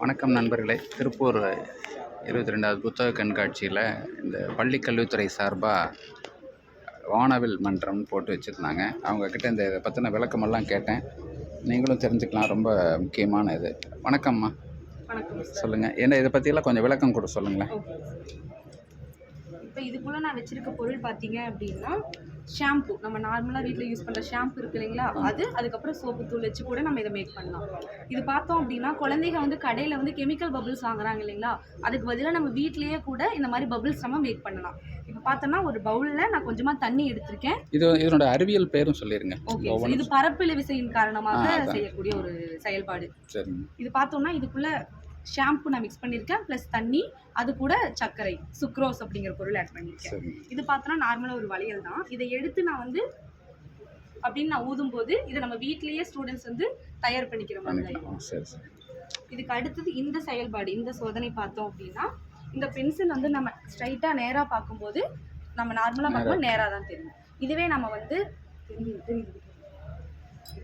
வணக்கம் நண்பர்களே. திருப்பூர் இருபத்தி ரெண்டாவது புத்தக கண்காட்சியில் இந்த பள்ளி கல்வித்துறை சார்பாக வானவில் மன்றம்னு போட்டு வச்சுருந்தாங்க. அவங்கக்கிட்ட இந்த இதை பற்றின விளக்கமெல்லாம் கேட்டேன். நீங்களும் தெரிஞ்சுக்கலாம். ரொம்ப முக்கியமான இது. வணக்கம்மா. சொல்லுங்கள் என்ன இதை பற்றியெல்லாம் கொஞ்சம் விளக்கம் கூட சொல்லுங்களேன். இப்போ இதுக்குள்ள நான் வச்சிருக்க பொருள் பார்த்தீங்க அப்படின்னா ஷாம்பு நம்ம நார்மலாக வீட்டில் யூஸ் பண்ணுற ஷாம்பு இருக்கு இல்லைங்களா? அது அதுக்கப்புறம் சோப்பு தூள் வச்சு கூட நம்ம இதை மேக் பண்ணலாம். இது பார்த்தோம் அப்படின்னா குழந்தைங்க வந்து கடையில் வந்து கெமிக்கல் பபிள்ஸ் வாங்குறாங்க இல்லைங்களா? அதுக்கு பதிலாக நம்ம வீட்லேயே கூட இந்த மாதிரி பபிள்ஸ் நம்ம மேக் பண்ணலாம். இப்போ பார்த்தோன்னா ஒரு பவுலில் நான் கொஞ்சமாக தண்ணி எடுத்திருக்கேன். இது இதனோட அறிவியல் பேரும் சொல்லிடுங்க ஓகே இது பரப்பிழு விசையின் காரணமாக. செய்யக்கூடிய ஒரு செயல்பாடு. இது பார்த்தோம்னா இதுக்குள்ள ஷாம்பு நான் மிக்ஸ் பண்ணியிருக்கேன் ப்ளஸ் தண்ணி அது கூட சர்க்கரை சுக்ரோஸ் அப்படிங்கிற பொருள் ஆட் பண்ணியிருக்கேன். இது பார்த்தோன்னா நார்மலாக ஒரு வளையல் தான். இதை எடுத்து நான் வந்து அப்படின்னு நான் ஊதும் போது இதை நம்ம வீட்லயே ஸ்டூடெண்ட்ஸ் வந்து தயார் பண்ணிக்கிற மாதிரி இதுக்கு அடுத்தது இந்த செயல்பாடு இந்த சோதனை பார்த்தோம் அப்படின்னா இந்த பென்சில் வந்து நம்ம ஸ்ட்ரைட்டாக நேராக பார்க்கும்போது நம்ம நார்மலாக பார்க்கும்போது நேராக தான் தெரியும். இதுவே நம்ம வந்து தெரியுது.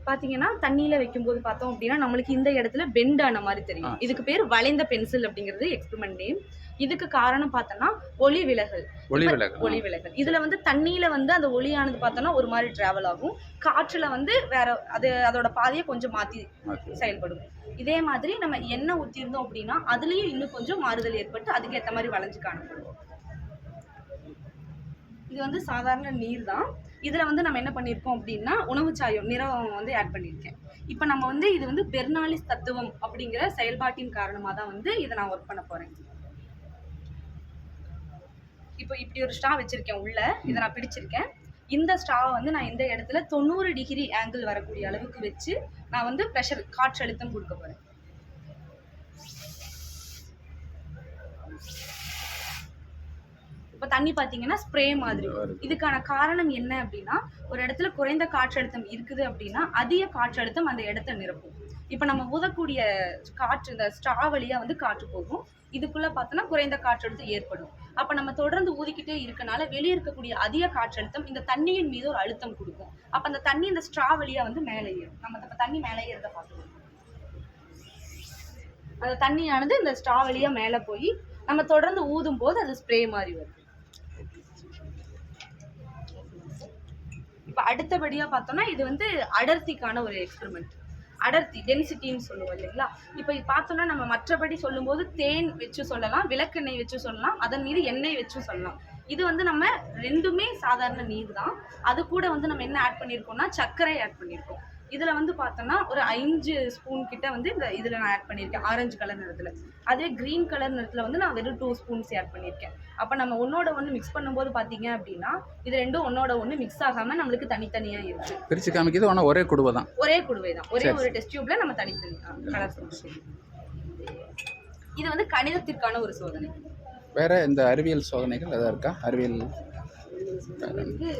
பார்த்தீங்கன்னா தண்ணியில் வைக்கும்போது பார்த்தோம் அப்படின்னா நம்மளுக்கு இந்த இடத்துல பெண்ட் ஆன மாதிரி தெரியும். இதுக்கு பேர் வளைந்த பென்சில் அப்படிங்கிறது எக்ஸ்பெரிமெண்ட் நேம் இதுக்கு காரணம் பார்த்தோன்னா ஒளி விலகல். ஒளி விளக்கு ஒளி விலகல். இதுல வந்து தண்ணியில வந்து அந்த ஒளியானது பார்த்தோன்னா ஒரு மாதிரி டிராவல் ஆகும். காற்றுல வந்து வேற அது அதோட பாதையை கொஞ்சம் மாத்தி செயல்படும். இதே மாதிரி நம்ம எண்ணெய் ஊற்றிருந்தோம் அப்படின்னா அதுலயும் இன்னும் கொஞ்சம் மாறுதல் ஏற்பட்டு அதுக்கு ஏத்த மாதிரி வளைஞ்சு காணப்படும். இது வந்து சாதாரண நீர் தான் இதில் வந்து நம்ம என்ன பண்ணியிருக்கோம் அப்படின்னா உணவு சாயம் நிறம் வந்து ஆட் பண்ணியிருக்கேன் இப்போ நம்ம வந்து இது வந்து பெர்னாலிஸ் தத்துவம் அப்படிங்கிற செயல்பாட்டின் காரணமாக தான் வந்து இதை நான் ஒர்க் பண்ண போகிறேன் இப்போ இப்படி ஒரு ஸ்ட்ரா வச்சுருக்கேன் உள்ளே. இதை நான் பிடிச்சிருக்கேன். இந்த ஸ்ட்ராவை வந்து நான் இந்த இடத்துல தொண்ணூறு டிகிரி ஆங்கிள் வரக்கூடிய அளவுக்கு வச்சு நான் வந்து ப்ரெஷர் காற்றழுத்தம் கொடுக்க போகிறேன் இப்போ தண்ணி பார்த்தீங்கன்னா ஸ்ப்ரே மாதிரி. இதுக்கான காரணம் என்ன அப்படின்னா ஒரு இடத்துல குறைந்த காற்றழுத்தம் இருக்குது அப்படின்னா அதிக காற்றழுத்தம் அந்த இடத்த நிரப்பும். இப்போ நம்ம ஊதக்கூடிய காற்று இந்த ஸ்ட்ரா வழியா வந்து காற்று போகும். இதுக்குள்ள பார்த்தோன்னா குறைந்த காற்றழுத்தம் ஏற்படும். அப்போ நம்ம தொடர்ந்து ஊதிக்கிட்டே இருக்கனால வெளியே இருக்கக்கூடிய அதிக காற்றழுத்தம் இந்த தண்ணியின் மீது ஒரு அழுத்தம் கொடுக்கும். அப்போ அந்த தண்ணி இந்த ஸ்ட்ரா வழியா வந்து மேலே ஏறும். நம்ம இப்போ தண்ணி மேலே ஏறத பார்த்துக்கணும் அந்த தண்ணியானது இந்த ஸ்ட்ரா வழியா மேலே போய் நம்ம தொடர்ந்து ஊதும் போது அது ஸ்ப்ரே மாதிரி வரும். இப்போ அடுத்தபடியாக பார்த்தோம்னா இது வந்து அடர்த்திக்கான ஒரு எக்ஸ்பெரிமெண்ட் அடர்த்தி டென்சிட்டின்னு சொல்லுவோம் இல்லைங்களா? இப்போ பார்த்தோம்னா நம்ம மற்றபடி சொல்லும்போது தேன் வச்சு சொல்லலாம் விளக்கெண்ணெய் வச்சு சொல்லலாம் அதன் மீது எண்ணெய் வச்சும் சொல்லலாம். இது வந்து நம்ம ரெண்டுமே சாதாரண நீர் தான் அது கூட வந்து நம்ம என்ன ஆட் பண்ணியிருக்கோம்னா சர்க்கரை ஆட் பண்ணியிருக்கோம் இதில் வந்து பார்த்தோம்னா ஒரு அஞ்சு ஸ்பூன் கிட்ட வந்து இந்த இதில் நான் ஆட் பண்ணியிருக்கேன். ஆரஞ்சு கலர் நிறத்தில். அதே க்ரீன் கலர் நிறத்தில் வந்து நான் வெறும் டூ ஸ்பூன்ஸ் ஆட் பண்ணியிருக்கேன். அப்போ நம்ம ஒன்னோட ஒன்று மிக்ஸ் பண்ணும்போது பார்த்தீங்க அப்படின்னா இது ரெண்டும் ஒன்னோட ஒன்று மிக்ஸ் ஆகாமல் நம்மளுக்கு தனித்தனியாக இருக்கு. பிரித்து காமிக்குது ஆனால் ஒரே குடுவை தான். ஒரே குடுவை தான். ஒரே ஒரு டெஸ்ட் டியூப்ல நம்ம தனித்தனி கலர் இது வந்து கணிதத்திற்கான ஒரு சோதனை. வேற இந்த அறிவியல் சோதனைகள் எதாவது இருக்கா? அறிவியல் வந்து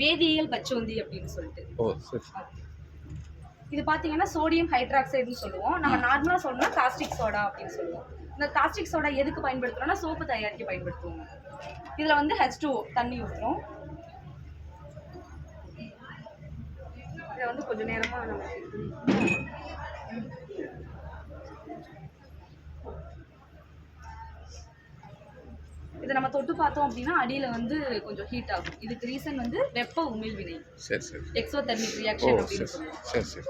வேதியியல் பச்சோந்தி அப்படின்னு சொல்லிட்டு. இது பார்த்தீங்கன்னா சோடியம் ஹைட்ராக்சைடுன்னு சொல்லுவோம். நம்ம நார்மலாக சொல்லணும்னா காஸ்டிக் சோடா அப்படின்னு சொல்லுவோம். இந்த காஸ்டிக் சோடா எதுக்கு பயன்படுத்துறோம்னா சோப்பு தயாரிக்க பயன்படுத்துவோம். இதில் வந்து ஹெச் டூ தண்ணி ஊற்றுறோம் இதை வந்து கொஞ்ச நேரமாக நம்ம இதை நம்ம தொட்டு பார்த்தோம் அப்படின்னா அடியில் வந்து கொஞ்சம் ஹீட் ஆகும். இதுக்கு ரீசன் வந்து வெப்ப உமிழ்வினை. சரி சரி. எக்ஸோ தெர்மிக் ரியாக்ஷன் அப்படின்னு சொல்லுவோம் சரி. சரி